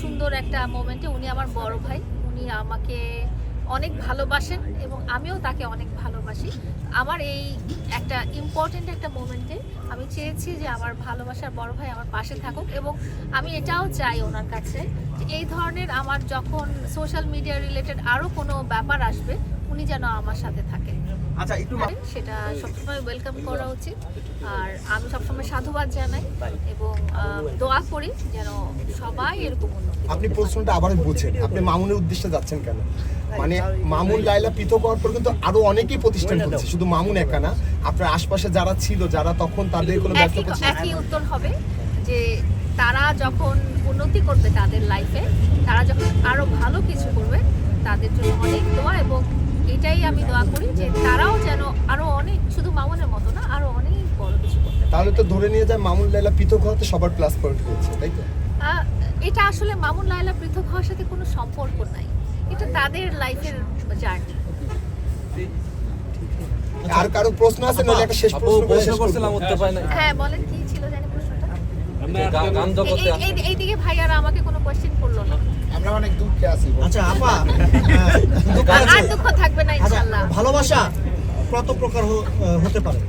সুন্দর একটা মোমেন্টে উনি আমার বড় ভাই। উনি আমাকে অনেক ভালোবাসেন এবং আমিও তাকে অনেক ভালোবাসি। আমার এই একটা ইম্পর্ট্যান্ট একটা মোমেন্টে আমি চেয়েছি যে আমার ভালোবাসার বড় ভাই আমার পাশে থাকুক এবং আমি এটাও চাই ওনার কাছে যে এই ধরনের আমার যখন সোশ্যাল মিডিয়া রিলেটেড আরও কোনো ব্যাপার আসবে, উনি যেন আমার সাথে থাকেন। আচ্ছা একটু সেটা সবসময় ওয়েলকাম করা উচিত। আর আমি সবসময় সাধুবাদ জানাই এবং আহ, দোয়া করি যেন সবাই এরকম আপনি প্রশ্নটা আবারও বোঝেন আপনি মামুনের উদ্দেশ্যে যাচ্ছেন কেন? মানে মামুন লাইলা পৃথক হওয়ার পর কিন্তু আরও অনেকেই প্রতিষ্ঠান করেছে শুধু মামুন একা না। আপনার আশপাশে যারা ছিল যারা তখন তাদের কোনো ব্যবসা প্রতিষ্ঠান একই উত্তর হবে যে তারা যখন উন্নতি করবে তাদের লাইফে তারা যখন আরও ভালো কিছু করবে তাদের জন্য অনেক এটাই আমি দোয়া করি যে তারাও যেন আরও অনেক শুধু মামুনের মতো না আরও অনেক বড় কিছু করতে তাহলে তো ধরে নিয়ে যায় মামুন লাইলা পৃথক হওয়াতে সবার প্লাস পয়েন্ট হয়েছে তাই তো? এটা আসলে মামুন লায়লা পৃথক হওয়ার সাথে কোনো সম্পর্ক নাই। এটা তাদের লাইফের জার্নি আর কারও প্রশ্ন আছে? নাহলে একটা শেষ প্রশ্ন প্রশ্ন করছিলাম উত্তর পাই না হ্যাঁ বলেন কি ছিল জানি প্রশ্নটা? গান- গান জগতে এই- এই- এইদিকে ভাইয়ারা আমাকে কোনো কোশ্চেন করল না। আমরা অনেক দুঃখে আছি আচ্ছা আপা আর আর দুঃখ ভালোবাসা কত প্রকার হতে পারে?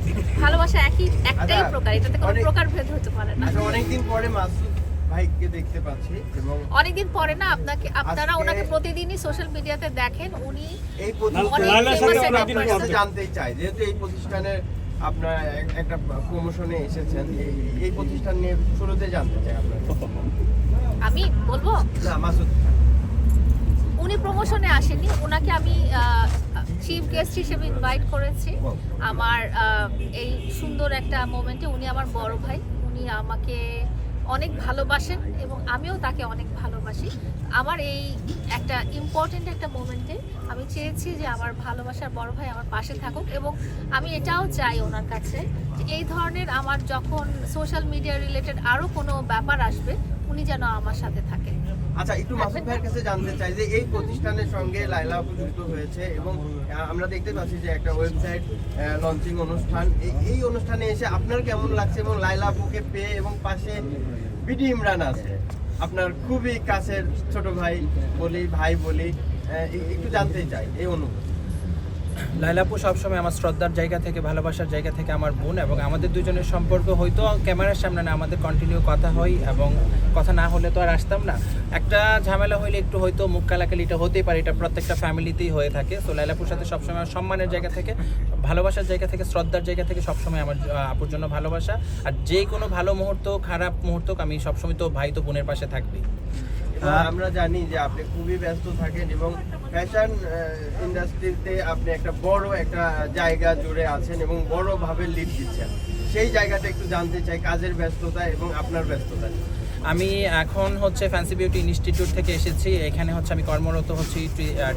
ভালোবাসা একই একটাই আচ্ছা, প্রকার এটাতে কোনো প্রকার ভেদ হতে পারে না। আচ্ছা অনেকদিন পরে মাসুদ ভাইকে দেখতে পাচ্ছি এবং অনেকদিন পরে না আপনাকে আপনারা ওনাকে প্রতিদিনই সোশ্যাল মিডিয়াতে দেখেন উনি এই প্রতিষ্ঠান জানতে চাই যেহেতু এই প্রতিষ্ঠানের আপনার একটা প্রমোশনে এসেছেন এই- এই প্রতিষ্ঠান নিয়ে শুরুতে জানতে চাই আপনার আমি বলব? না মাসুদ উনি প্রমোশনে আসেনি ওনাকে আমি চিফ গেস্ট হিসেবে ইনভাইট করেছি। আমার এই সুন্দর একটা মোমেন্টে উনি আমার বড় ভাই। উনি আমাকে অনেক ভালোবাসেন এবং আমিও তাকে অনেক ভালোবাসি। আমার এই একটা ইম্পর্ট্যান্ট একটা মোমেন্টে আমি চেয়েছি যে আমার ভালোবাসার বড় ভাই আমার পাশে থাকুক এবং আমি এটাও চাই ওনার কাছে যে এই ধরনের আমার যখন সোশ্যাল মিডিয়া রিলেটেড আরও কোনো ব্যাপার আসবে, উনি যেন আমার সাথে থাকেন আচ্ছা একটু মাসুদ ভাইয়ের কাছে জানতে চাই যে এই প্রতিষ্ঠানের সঙ্গে লাইলা উপযুক্ত যুক্ত হয়েছে এবং আমরা দেখতে পাচ্ছি যে একটা ওয়েবসাইট লঞ্চিং অনুষ্ঠান। এই- এই অনুষ্ঠানে এসে আপনার কেমন লাগছে এবং লাইলা আপুকে পেয়ে এবং পাশে বিডি ইমরান আছে? আপনার খুবই কাছের ছোট ভাই বলি ভাই বলি একটু জানতে চাই এই অনুভূতি। লাইলাপু সবসময় আমার শ্রদ্ধার জায়গা থেকে, ভালোবাসার জায়গা থেকে আমার বোন এবং আমাদের দুজনের সম্পর্ক হয়তো ক্যামেরার সামনে না, আমাদের কন্টিনিউ কথা হয় এবং কথা না হলে তো আর আসতাম না। একটা ঝামেলা হইলে একটু হয়তো মুখ কালাকালিটা হতেই পারে, এটা প্রত্যেকটা ফ্যামিলিতেই হয়ে থাকে। তো লাইলাপুর সাথে সবসময় সম্মানের জায়গা থেকে, ভালোবাসার জায়গা থেকে, শ্রদ্ধার জায়গা থেকে সবসময় আমার আপুর জন্য ভালোবাসা। আর যে কোনো ভালো মুহূর্ত, খারাপ মুহূর্ত, আমি সবসময় তো ভাই তো বোনের পাশে থাকবেই। আমরা জানি যে আপনি খুবই ব্যস্ত থাকেন এবং ফ্যাশন ইন্ডাস্ট্রিতে আপনি একটা বড় একটা জায়গা জুড়ে আছেন এবং বড়ভাবে লিড দিচ্ছেন। সেই জায়গাটা একটু জানতে চাই, কাজের ব্যস্ততা এবং আপনার ব্যস্ততা আমি এখন হচ্ছে ফ্যান্সি বিউটি ইনস্টিটিউট থেকে এসেছি। এখানে হচ্ছে আমি কর্মরত হচ্ছি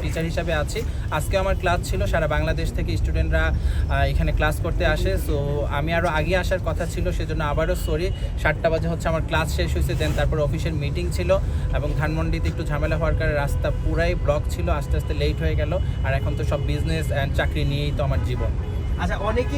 টিচার হিসাবে আছি। আজকে আমার ক্লাস ছিল, সারা বাংলাদেশ থেকে স্টুডেন্টরা এখানে ক্লাস করতে আসে। সো আমি আরও আগে আসার কথা ছিল, সেজন্য আবারও সরি সাতটা বাজে হচ্ছে আমার ক্লাস শেষ হয়েছে দেন তারপর অফিসের মিটিং ছিল এবং ধানমন্ডিতে একটু ঝামেলা হওয়ার কারণে রাস্তা পুরাই ব্লক ছিল, আস্তে আস্তে লেট হয়ে গেল। আর এখন তো সব বিজনেস অ্যান্ড চাকরি নিয়েই তো আমার জীবন। আচ্ছা অনেকে